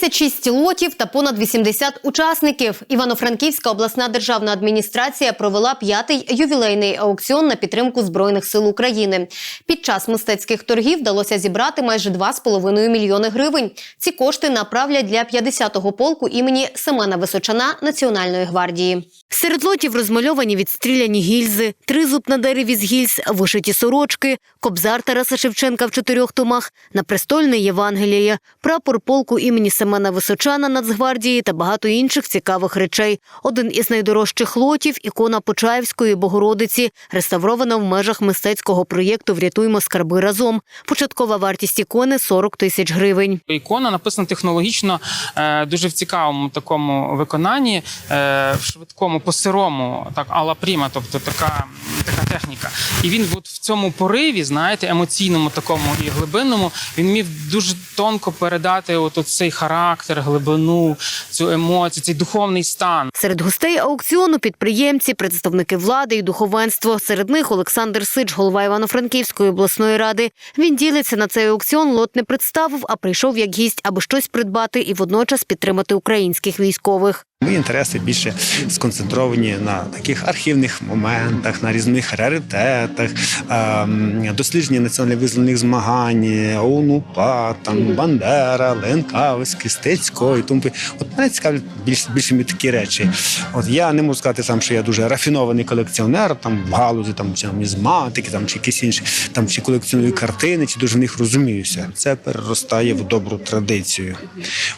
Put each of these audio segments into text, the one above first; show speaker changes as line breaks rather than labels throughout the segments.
36 лотів та понад 80 учасників. Івано-Франківська обласна державна адміністрація провела п'ятий ювілейний аукціон на підтримку збройних сил України. Під час мистецьких торгів вдалося зібрати майже 2,5 мільйони гривень. Ці кошти направлять для 50-го полку імені Семена Височана Національної гвардії. Серед лотів розмальовані відстріляні гільзи, тризуб на дереві з гільз, вишиті сорочки, кобзар Тараса Шевченка в чотирьох томах, напрестольне Євангеліє, прапор полку імені Семена Височана Нацгвардії та багато інших цікавих речей. Один із найдорожчих лотів – ікона Почаївської Богородиці, реставрована в межах мистецького проєкту «Врятуймо скарби разом». Початкова вартість ікони – 40 тисяч гривень.
Ікона написана технологічно, е, дуже в цікавому такому виконанні, е, в швидкому, по-сирому, так ала пріма, тобто така, така техніка. І він от в цьому пориві, знаєте, емоційному такому і глибинному, він міг дуже тонко передати от цей характер, глибину, цю емоцію, цей духовний стан.
Серед гостей аукціону підприємці, представники влади і духовенство. Серед них Олександр Сич, голова Івано-Франківської обласної ради. Він ділиться на цей аукціон. Лот не представив, а прийшов як гість, аби щось придбати і водночас підтримати українських військових.
Мої інтереси більше сконцентровані на таких архівних моментах, на різних раритетах, ем, дослідження національно-визвольних змагань, ОУН-УПА, там Бандера, Ленкавський, Стецько і тому. От мене цікавлять більш більше мені такі речі. От я не можу сказати сам, що я дуже рафінований колекціонер, там в галузі там чи там чи якісь інші, там чи колекціоную картини, чи дуже в них розуміюся. Це переростає в добру традицію.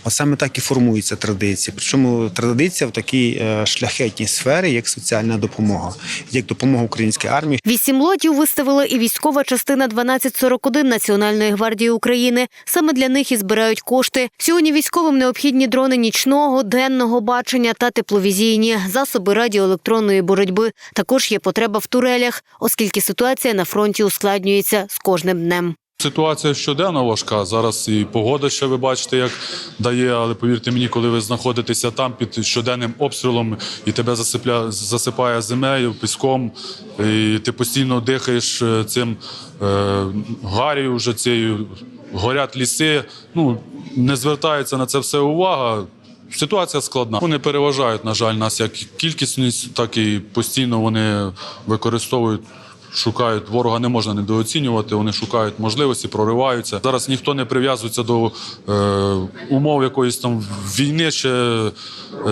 От саме так і формується традиція. Причому традиція в такій е, шляхетній сфері, як соціальна допомога, як допомога українській армії.
Вісім лотів виставила і військова частина 1241 Національної гвардії України. Саме для них і збирають кошти. Сьогодні військовим необхідні дрони нічного, денного бачення та тепловізійні засоби радіоелектронної боротьби. Також є потреба в турелях, оскільки ситуація на фронті ускладнюється з кожним днем.
Ситуація щоденно важка. Зараз і погода ще ви бачите, як дає. Але повірте мені, коли ви знаходитеся там під щоденним обстрілом і тебе засипля, засипає землею, піском, і ти постійно дихаєш е, цим е, гарію, вже цією горять ліси. Ну не звертається на це все увага. Ситуація складна. Вони переважають, на жаль, нас як кількісність, так і постійно вони використовують. Шукають ворога, не можна недооцінювати. Вони шукають можливості, прориваються. Зараз ніхто не прив'язується до е, умов якоїсь там війни чи е,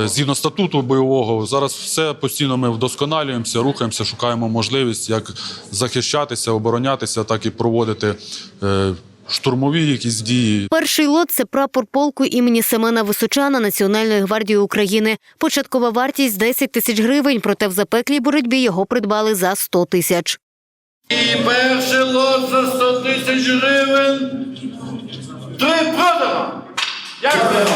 згідно статуту бойового. Зараз все постійно ми вдосконалюємося, рухаємося, шукаємо можливість як захищатися, оборонятися, так і проводити е, штурмові якісь дії.
Перший лот це прапор полку імені Семена Височана Національної гвардії України. Початкова вартість 10 тисяч гривень, проте в запеклій боротьбі його придбали за 100 тисяч.
І перше лот за 100 тисяч гривень. Три продано. Дякую.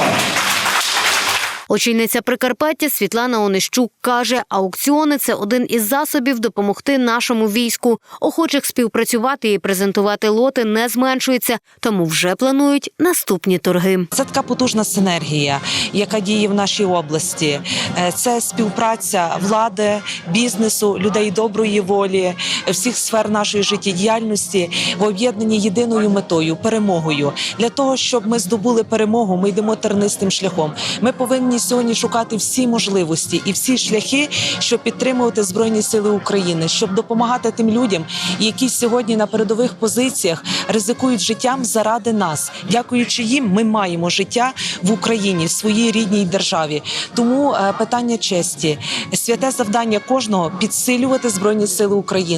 Очільниця Прикарпаття Світлана Онищук каже, аукціони це один із засобів допомогти нашому війську. Охочих співпрацювати і презентувати лоти не зменшується, тому вже планують наступні торги.
Це така потужна синергія, яка діє в нашій області. Е, Це співпраця влади, бізнесу, людей доброї волі, всіх сфер нашої життєдіяльності в об'єднанні єдиною метою перемогою. Для того щоб ми здобули перемогу, ми йдемо тернистим шляхом. Ми повинні сьогодні шукати всі можливості і всі шляхи, щоб підтримувати збройні сили України, щоб допомагати тим людям, які сьогодні на передових позиціях ризикують життям заради нас. Дякуючи їм, ми маємо життя в Україні, в своїй рідній державі. Тому е, питання честі, святе завдання кожного підсилювати збройні сили України.